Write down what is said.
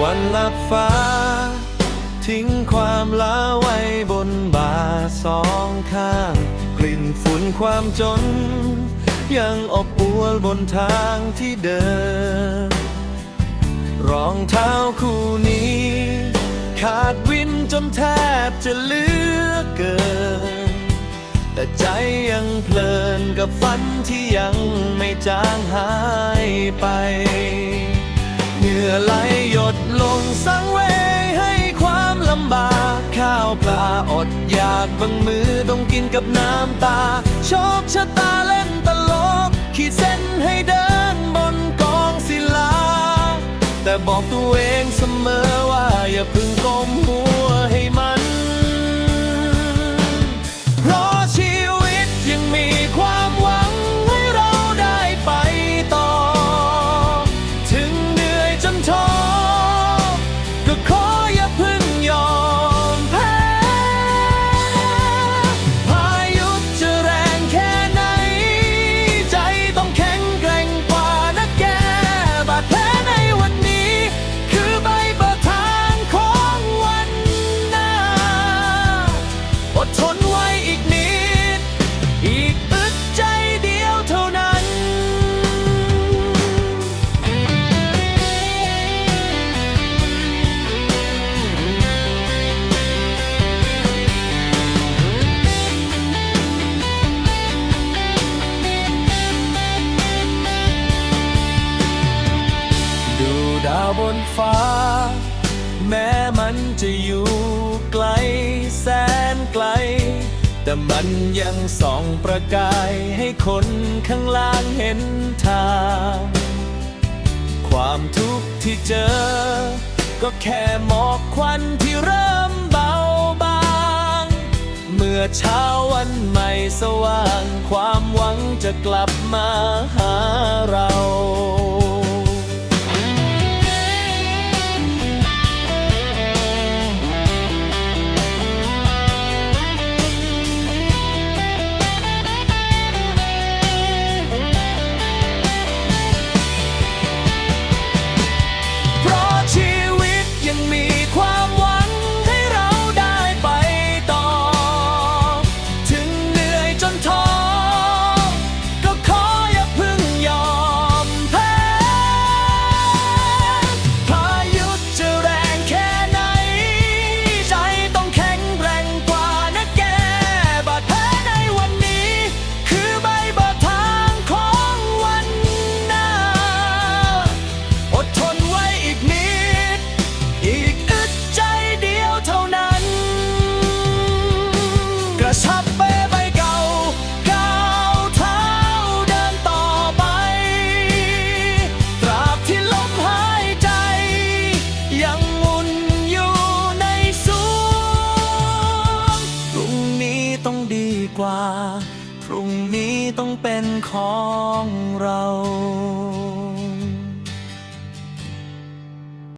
วันลับฟ้า ทิ้งความล้าไว้บนบ่าสองข้าง กลิ่นฝุ่นความจน ยังอบอวลบนทางที่เดิน รองเท้าคู่นี้ ขาดวินจนแทบจะเลือเกิน แต่ใจยังเพลินกับฝันที่ยังไม่จางหายไป ดบางมือต้องกินกับน้ำตา โชคชะตาเล่นตลก ขีดเส้นให้เดินบนกองศิลา แต่บอกตัวเองเสมอว่าอย่าพึ่งก้มหัว ฟ้า แม้มันจะอยู่ไกลแสนไกล แต่มันยังส่องประกายให้คนข้างล่างเห็นทาง ความทุกข์ที่เจอ ก็แค่หมอกควันที่เริ่มเบาบาง เมื่อเช้าวันใหม่สว่าง ความหวังจะกลับมาหาเรา ต้องเป็นของเรา